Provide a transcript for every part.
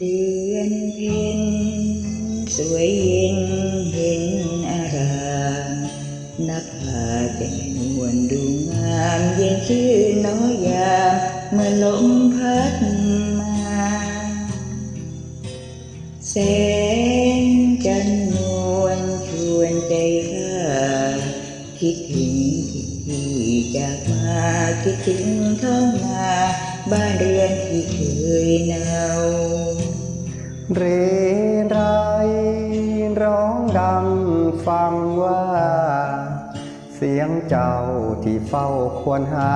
เดือนเพ็ญสวยเย็นเห็นอารามนับพาแจ่มนวลดูงามเย็นชื่นน้อยยามเมื่อลมพัดมาแสงจันทร์นวลชวนใจข้าคิดถึงที่ที่จากมาคิดถึงท้องนาบ้านเรือนที่เคยหนาว เสียงเจ้าที่เฝ้าควรหา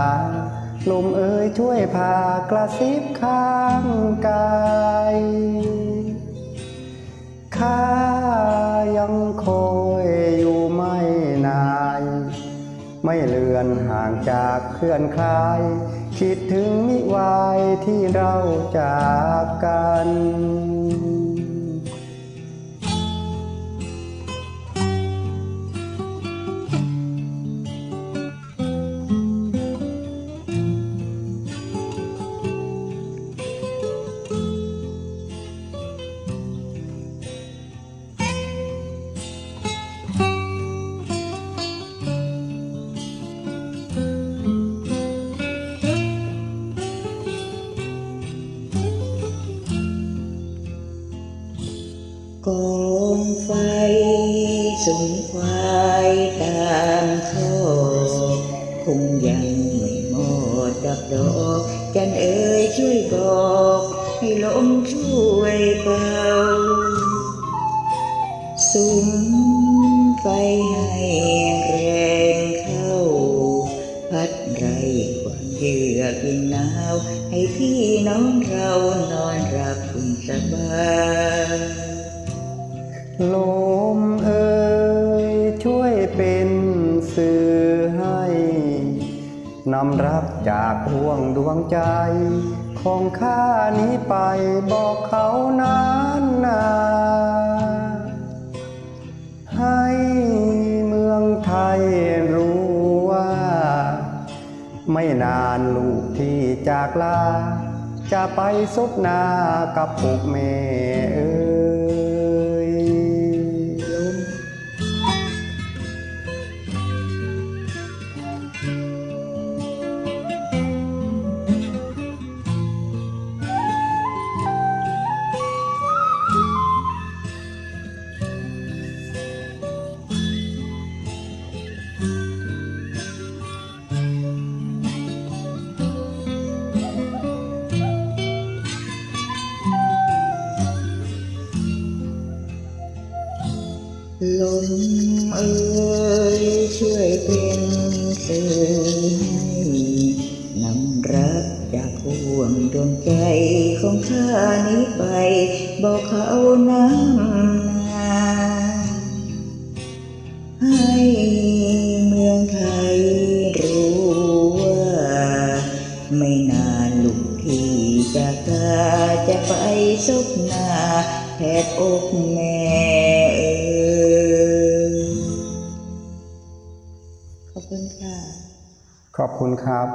ลมเอ่ยช่วยพากระซิบข้างกายข้ายังคอยอยู่ไม่นาน ไม่เลือนห่างจากเพื่อนคลาย คิดถึงมิวายที่เราจากกัน กองไฟสุมควายตามท่อคงยังไม่หมดดอกดอกจันเอ๋ยช่วยบอก ให้ลมช่วยเป่าสุมไฟให้แรงเข้า พัดไรความเยือกยิ่งหนาว ให้พี่น้องเรา ลมเอ่ยช่วยเป็นสื่อให้นำรับจากห่วงดวงใจ ของข้านี้ไปบอกเขานานนาให้เมืองไทยรู้ว่า ไม่นานลูกที่จากลา จะไปซบนากับปุกแม่เอ้ย เอ่ยช่วยเป็นสื่อให้นำรักจากห่วงดวงใจของข้านี้ไป บอกเขาน้ำนาให้เมืองไทยรู้ว่า ไม่นานลูกที่จากาจะไปซบหน้าแทบอกแม่ ขอบคุณค่ะ ขอบคุณครับ